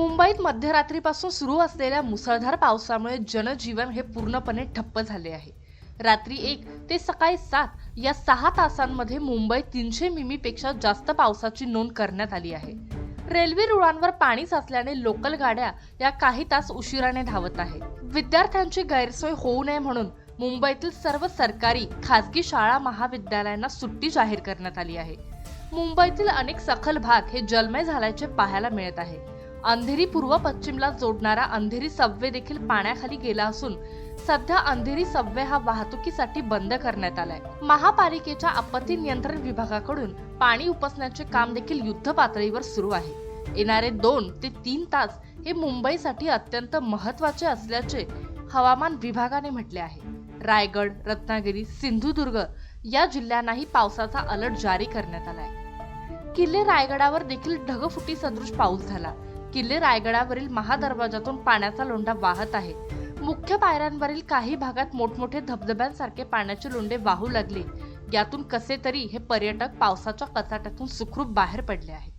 मुंबईत मध्यरात्रीपासून सुरू असलेल्या मुसळधार पावसामुळे जनजीवन हे पूर्णपणे ठप्प झाले आहे. रात्री एक ते सकाळी सात या सहा तासांमध्ये मुंबईत तीनशे मिमीपेक्षा जास्त पावसाची नोंद करण्यात आली आहे. रेल्वे रुळांवर पाणी साचल्याने लोकल गाड्या या काही तास उशिराने धावत आहेत. विद्यार्थ्यांची गैरसोय होऊ नये म्हणून मुंबईतील सर्व सरकारी खासगी शाळा महाविद्यालयांना सुट्टी जाहीर करण्यात आली आहे. मुंबईतील अनेक सखल भाग हे जलमय झाल्याचे पाहायला मिळत आहे. अंधेरी पूर्व पश्चिमला जोडणारा अंधेरी सबवे देखील पाण्याखाली गेला असून सध्या अंधेरी सबवे हा वाहतुकीसाठी बंद करण्यात आलाय. महापालिकेच्या आपत्ती नियंत्रण विभागाकडून पाणी उपसण्याचे काम देखील युद्ध पातळीवर सुरू आहे. येणारे दोन ते तीन तास हे मुंबईसाठी अत्यंत महत्त्वाचे असल्याचे हवामान विभागाने म्हटले आहे. रायगड रत्नागिरी सिंधुदुर्ग या जिल्ह्यांनाही पावसाचा अलर्ट जारी करण्यात आलाय. किल्ले रायगडावर देखील ढगफुटी सदृश पाऊस झाला. किल्ले रायगडावरील महादरवाजातून पाण्याचा लोंढा वाहत आहे. मुख्य पायऱ्यांवरील काही भागात मोठमोठे धबधब्यांसारखे पाण्याचे लोंढे वाहू लागले. यातून कसे तरी हे पर्यटक पावसाच्या कचाट्यातून सुखरूप बाहेर पडले आहेत.